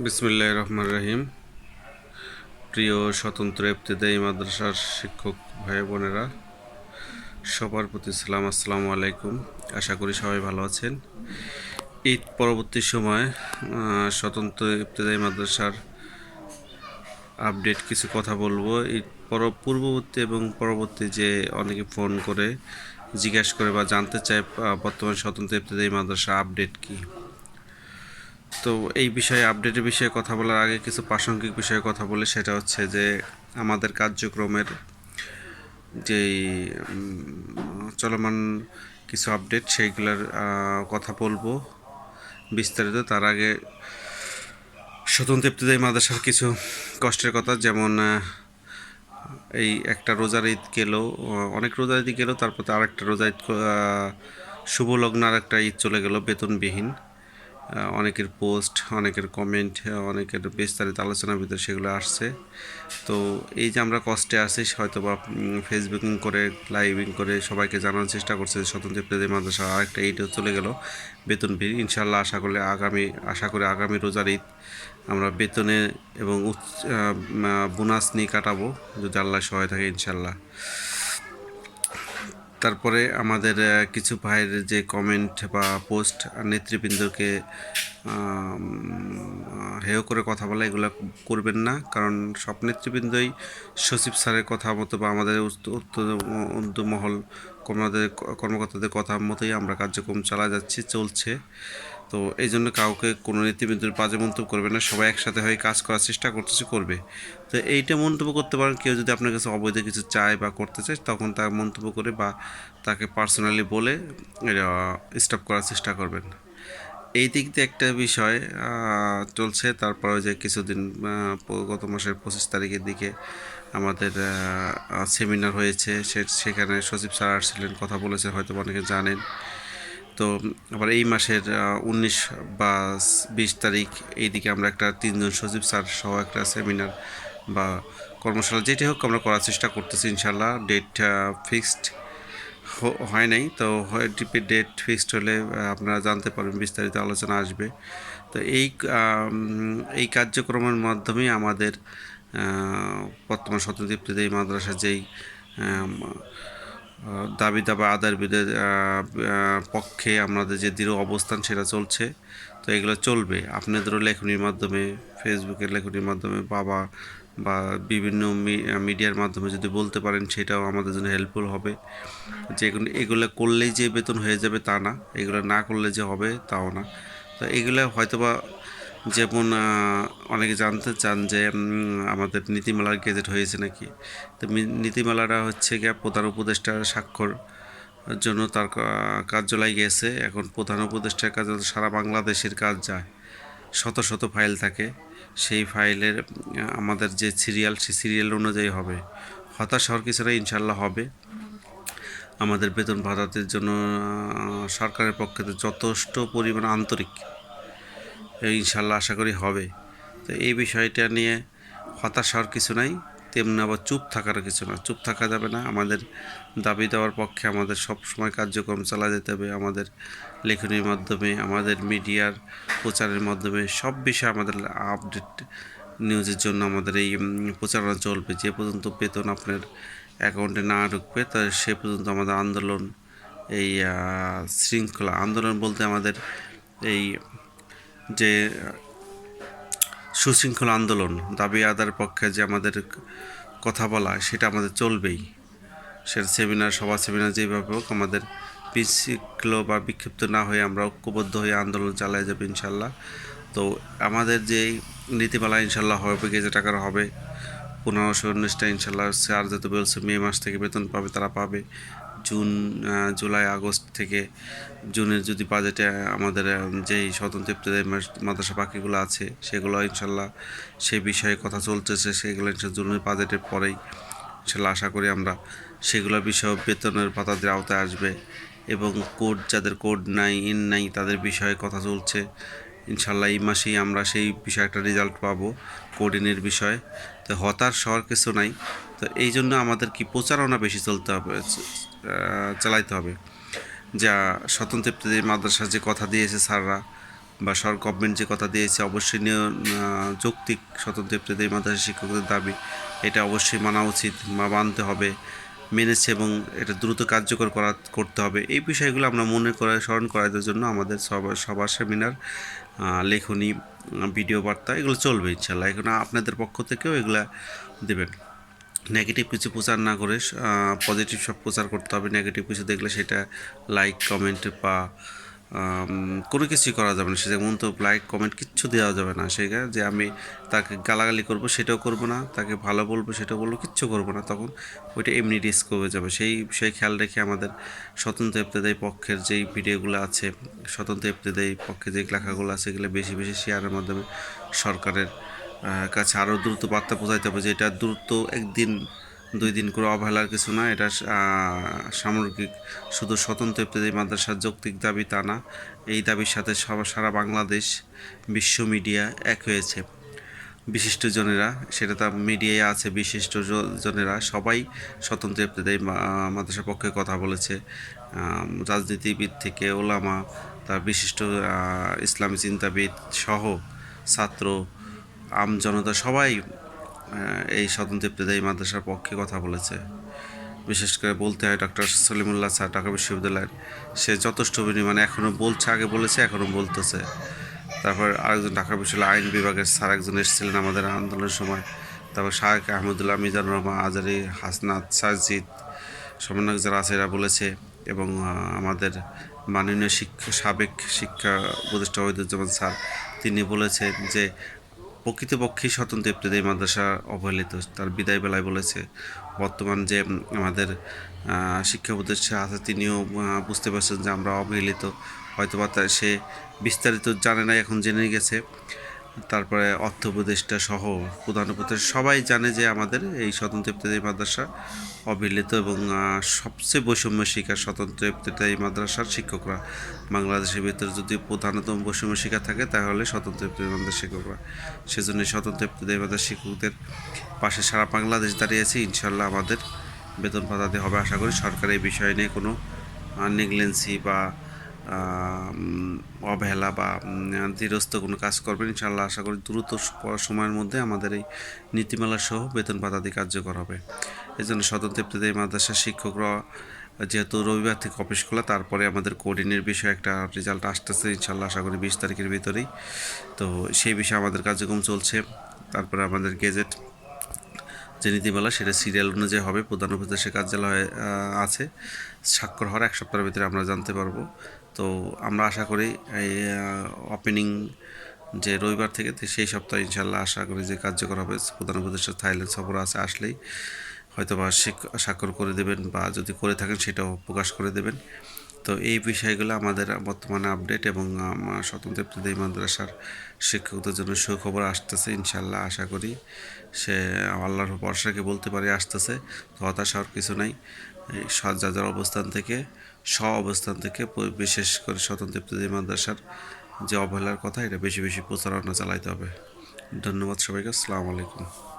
বিসমুল্লাহ রহমান রহিম প্রিয় স্বতন্ত্র ইবতেদায়ী মাদ্রাসার শিক্ষক ভাই বোনেরা, সবার প্রতি সালাম, আসসালামু আলাইকুম। আশা করি সবাই ভালো আছেন। ঈদ পরবর্তী সময় স্বতন্ত্র ইবতেদায়ী মাদ্রাসার আপডেট কিছু কথা বলব। ঈদ পর, পূর্ববর্তী এবং পরবর্তী যে অনেকে ফোন করে, জিজ্ঞাসা করে বা জানতে চায় বর্তমান স্বতন্ত্র ইবতেদায়ী মাদ্রাসা আপডেট কী? তো এই বিষয়ে আপডেটের বিষয়ে কথা বলার আগে কিছু প্রাসঙ্গিক বিষয়ে কথা বলে। সেটা হচ্ছে যে, আমাদের কার্যক্রমের যেই চলমান কিছু আপডেট সেইগুলোর কথা বলব বিস্তারিত। তার আগে স্বতন্ত্র ইবতদায়ী মাদ্রাসার কিছু কষ্টের কথা, যেমন এই একটা রোজার ঈদ গেলেও অনেক রোজার ঈদ গেলেও তারপর আর একটা রোজার ঈদ শুভ লগ্ন আর একটা ঈদ চলে গেল, বেতনবিহীন। অনেকের পোস্ট অনেকের কমেন্ট অনেকের বিস্তারিত আলোচনার ভিতরে সেগুলো আসছে। তো এই যে আমরা কষ্টে আছি হয়তো বা ফেসবুকিং করে লাইভিং করে সবাইকে জানানোর চেষ্টা করছে স্বতন্ত্র ইবতদায়ী মাদ্রাসা আরেকটা ঈদও চলে গেল, বেতন বিল ইনশাল্লাহ আশা করলে আগামী, আশা করি আগামী রোজার ঈদ আমরা বেতনে এবং বোনাস নিয়ে কাটাবো। যদি আল্লাহ সহায় থাকে ইনশাল্লাহ তারপরে আমাদের কিছু ভাইয়ের যে কমেন্ট বা পোস্ট নেতৃবৃন্দকে হেয় করে কথা বলা, এগুলো করবেন না। কারণ সব নেতৃবৃন্দই সচিব স্যারের কথা মতো বা আমাদের উদ্যমহল আমাদের কর্মকর্তাদের কথা মতোই আমরা কার্যক্রম চালা যাচ্ছি, চলছে। তো এই জন্য কাউকে কোনো নেতৃবৃন্দের বাজে মন্তব্য করবে না, সবাই একসাথে হয়ে কাজ করার চেষ্টা করতেছে, করবে। তো এইটা মন্তব্য করতে পারেন, কেউ যদি আপনার কাছে অবৈধ কিছু চায় বা করতে চায়, তখন তার মন্তব্য করে বা তাকে পার্সোনালি বলে স্টপ করার চেষ্টা করবেন। এই দিক দিয়ে একটা বিষয় চলছে, তারপরে যে কিছুদিন গত মাসের পঁচিশ তারিখের দিকে আমাদের সেমিনার হয়েছে সেখানে সচিব স্যার আসছিলেন, কথা বলেছে, হয়তো অনেকে জানেন। তো আবার এই মাসের উনিশ বা বিশ তারিখ এইদিকে আমরা একটা তিনজন সচিব স্যার সহ একটা সেমিনার বা কর্মশালা যেটি হোক আমরা করার চেষ্টা করতেছি ইনশাল্লাহ ডেট ফিক্সড হয় নাই। তো ডেট ফিক্সড হলে আপনারা জানতে পারবেন, বিস্তারিত আলোচনা আসবে। তো এই এই কার্যক্রমের মাধ্যমে আমাদের বর্তমান স্বতন্ত্র ইবতদায়ী মাদ্রাসার যেই দাবি দাবা আদার বিদে পক্ষে আমাদের যে দৃঢ় অবস্থান সেটা চলছে। তো এগুলো চলবে। আপনাদেরও লেখনির মাধ্যমে, ফেসবুকের লেখনির মাধ্যমে, বাবা বা বিভিন্ন মিডিয়ার মাধ্যমে যদি বলতে পারেন, সেটাও আমাদের জন্য হেল্পফুল হবে। যে এগুলো করলেই যে বেতন হয়ে যাবে তা না। এগুলো না করলে যে হবে, তাও না। তো এগুলো হয়তোবা যেমন অনেকে জানতে চান যে আমাদের নীতিমালার গেজেট হয়েছে নাকি? তো নীতিমালাটা হচ্ছে গিয়ে প্রধান উপদেষ্টার স্বাক্ষর জন্য তার কার্যালয় গেছে। এখন প্রধান উপদেষ্টার কাছে সারা বাংলাদেশের কাজ যায়। শত শত ফাইল থাকে। সেই ফাইলের, আমাদের যে সিরিয়াল, সেই সিরিয়াল অনুযায়ী হবে। হতাশ হওয়ার কিছু না ইনশাল্লাহ হবে। আমাদের বেতন ভাতাদের জন্য সরকারের পক্ষে যথেষ্ট পরিমাণ আন্তরিক। ইনশাল্লাহ আশা করি হবে। তো এই বিষয়টা নিয়ে হতাশ হওয়ার কিছু নাই, তেমনি আবার চুপ থাকার কিছু না। চুপ থাকা যাবে না, আমাদের দাবি দেওয়ার পক্ষে আমাদের সব সময় কার্যক্রম চালা যেতে হবে। আমাদের লেখনীর মাধ্যমে, আমাদের মিডিয়ার প্রচারের মাধ্যমে সব বিষয়ে আমাদের আপডেট নিউজের জন্য আমাদের এই প্রচারণা চলবে। যে পর্যন্ত বেতন আপনার অ্যাকাউন্টে না ঢুকবে, তা সে পর্যন্ত আমাদের আন্দোলন এই শৃঙ্খলা, আন্দোলন বলতে আমাদের এই যে, সুশৃঙ্খল আন্দোলন, দাবি আদার পক্ষে যে আমাদের কথা বলা, সেটা আমাদের চলবেই। সেটা সেমিনার, সভা সেমিনার যেভাবে হোক, আমাদের বিশৃঙ্খল বা বিক্ষিপ্ত না হয়ে আমরা ঐক্যবদ্ধ হয়ে আন্দোলন চালাই যাব ইনশাল্লাহ। তো আমাদের যে নীতিমালা ইনশাল্লাহ হবে গেজে টাকার হবে পনেরোশো উনিশটা ইনশাল্লাহ স্যার যেহেতু বলছে মে মাস থেকে বেতন পাবে, তারা পাবে। জুন জুলাই, আগস্ট থেকে জুনের যদি বাজেটে আমাদের যেই স্বতন্ত্র ইবতদায়ী মাদ্রাসা বাকিগুলো আছে, সেগুলো ইনশাল্লাহ সেই বিষয়ে কথা চলতেছে, সেগুলো জুনের বাজেটের পরেই ইনশাল্লাহ আশা করি আমরা সেগুলো বিষয়ে বেতনের ভাতাদের আওতায় আসবে এবং কোড, যাদের কোড নাই ইন নাই, তাদের বিষয়ে কথা চলছে। ইনশাল্লাহ এই মাসেই আমরা সেই বিষয়ে একটা রেজাল্ট পাবো কোডিনের বিষয়ে। তো হতাশ হওয়ার কিছু নাই। তো এই জন্য আমাদের কি প্রচারণা বেশি চলতে হবে চালাইতে হবে। যা স্বতন্ত্র মাদ্রাসা যে কথা দিয়েছে স্যাররা বা সর গভর্নমেন্ট যে কথা দিয়েছে, অবশ্যই যৌক্তিক স্বতন্ত্র ইফতেদায়ী মাদ্রাসা শিক্ষকদের দাবি। এটা অবশ্যই মানা উচিত বা মানতে হবে। মেনেছে এবং এটা দ্রুত কার্যকর করা, করতে হবে। এই বিষয়গুলো আমরা মনে করে, স্মরণ করার জন্য আমাদের সবার সবার সেমিনার লেখনী ভিডিও বার্তা, এগুলো চলবে ইনশাল্লাহ। এখন আপনাদের পক্ষ থেকেও এগুলো দেবেন। নেগেটিভ কিছু প্রচার না করে পজিটিভ সব প্রচার করতে হবে। নেগেটিভ কিছু দেখলে সেটা লাইক কমেন্ট বা কোনো কিছুই করা যাবে না। সে তো লাইক কমেন্ট কিচ্ছু দেওয়া যাবে না। সেটা যে আমি তাকে গালাগালি করব সেটাও করব না, তাকে ভালো বলব সেটাও বলব, কিচ্ছু করব না। তখন ওইটা এমনি রিস্ক হয়ে যাবে। সেই সেই খেয়াল রেখে আমাদের স্বতন্ত্র ইফতেদায়ী পক্ষের যেই ভিডিওগুলো আছে, স্বতন্ত্র ইফতেদায়ী পক্ষে যে লেখাগুলো আছে সেগুলো বেশি বেশি শেয়ারের মাধ্যমে সরকারের কাছে আরও দ্রুত বার্তা পৌঁছাইতে হবে যে এটা দ্রুত একদিন দুই দিন করে অবহেলার কিছু না, এটা সামগ্রিক শুধু স্বতন্ত্র ইফতেদায়ী মাদ্রাসার যৌক্তিক দাবি তা না, এই দাবির সাথে সব- সারা বাংলাদেশ, বিশ্ব মিডিয়া এক হয়েছে। বিশিষ্ট জনেরা, সেটা তার মিডিয়ায় আছে, বিশিষ্ট জনেরা সবাই স্বতন্ত্র ইফতেদায়ী মা- মাদ্রাসার পক্ষে কথা বলেছে। রাজনীতিবিদ থেকে ওলামা, তার বিশিষ্ট ইসলামী চিন্তাবিদ সহ ছাত্র, আম জনতা সবাই এই স্বতন্ত্র ইফতেদায়ী মাদ্রাসার পক্ষে কথা বলেছে। বিশেষ করে বলতে হয় ডক্টর সলিমুল্লাহ স্যার, ঢাকা বিশ্ববিদ্যালয়ের। সে যথেষ্ট পরিমাণে এখনও বলছে, আগে বলেছে এখনও বলতেছে। তারপর আরেকজন ঢাকা বিশ্ববিদ্যালয় আইন বিভাগের স্যার একজন এসেছিলেন আমাদের আন্দোলনের সময়। তারপর শাহেক আহমদুল্লাহ মিজানুর রহমান, আজারি, হাসনাত সাজিদ সমন্বয়ক যারা আছে এরা বলেছে এবং আমাদের মাননীয় শিক্ষা সাবেক শিক্ষা উপদেষ্টা ওহিদুজ্জামান স্যার, তিনি বলেছেন যে প্রকৃতপক্ষেই স্বতন্ত্র ইবতদায়ী মাদ্রাসা অবহেলিত। তার বিদায় বেলায় বলেছে, বর্তমান যে আমাদের শিক্ষা উপদেষ্টা আছে তিনিও বুঝতে পারছেন যে আমরা অবহেলিত। হয়তোবা সে বিস্তারিত জানে না এখন জেনে গেছে। তারপরে অর্থ উপদেষ্টা সহ প্রধান উপদেষ্টা সবাই জানে যে আমাদের এই স্বতন্ত্র ইফতেদায়ী মাদ্রাসা অবিলিত এবং সবচেয়ে বৈষম্য শিকার স্বতন্ত্র ইফতেদায়ী মাদ্রাসার শিক্ষকরা। বাংলাদেশের ভিতরে যদি প্রধানতম বৈষম্য শিকার থাকে, তাহলে স্বতন্ত্র ইফতেদায়ী মাদ্রাসার শিক্ষকরা। সেজন্য স্বতন্ত্র ইফতেদায়ী মাদ্রাসার শিক্ষকদের পাশে সারা বাংলাদেশ দাঁড়িয়েছে ইনশাল্লাহ আমাদের বেতন ভাতাতে হবে। আশা করি সরকার এই বিষয় নিয়ে কোনো নেগলেন্সি বা অবহেলা বা ধীরস্থ কোনো কাজ করবেন ইনশাল্লাহ আশা করি দ্রুত সময়ের মধ্যে আমাদের এই নীতিমালা সহ বেতন ভাতাদি কার্যকর হবে। এই জন্য স্বতন্ত্র মাদ্রাসার শিক্ষকরা, যেহেতু রবিবার থেকে অফিস খোলা, তারপরে আমাদের কোডিনের বিষয়ে একটা রেজাল্ট আসতেছে ইনশাল্লাহ আশা করি বিশ তারিখের ভিতরেই। তো সেই বিষয়ে আমাদের কার্যক্রম চলছে। তারপরে আমাদের গেজেট, যে নীতিমালা, সেটা সিরিয়াল অনুযায়ী হবে। প্রধান উপদেশের কার্যালয়ে আছে। স্বাক্ষর হওয়ার এক সপ্তাহের ভিতরে আমরা জানতে পারব। তো আমরা আশা করি এই ওপেনিং যে রবিবার থেকে সেই সপ্তাহে ইনশাল্লাহ আশা করি যে কার্যকর হবে। প্রধান উপদেষ্টা থাইল্যান্ড সফর আছে, আসলেই হয়তো বা স্বাক্ষর করে দেবেন বা যদি করে থাকেন সেটাও প্রকাশ করে দেবেন। তো এই বিষয়গুলো আমাদের বর্তমানে আপডেট এবং স্বতন্ত্র ইফতেদায়ী মাদ্রাসার শিক্ষকদের জন্য সুখবর আসতেছে ইনশাল্লাহ আশা করি সে আল্লাহর বর্ষাকে বলতে পারি, আসতেছে। তো হতাশ হওয়ার কিছু নাই। এই স- যার যার অবস্থান থেকে স্ব অবস্থান থেকে বিশেষ করে স্বতন্ত্র ইফতেদায়ী মাদ্রাসার যে অবহেলার কথা, এটা বেশি বেশি প্রচারণা চালাইতে হবে। ধন্যবাদ সবাইকে, আসসালামু আলাইকুম।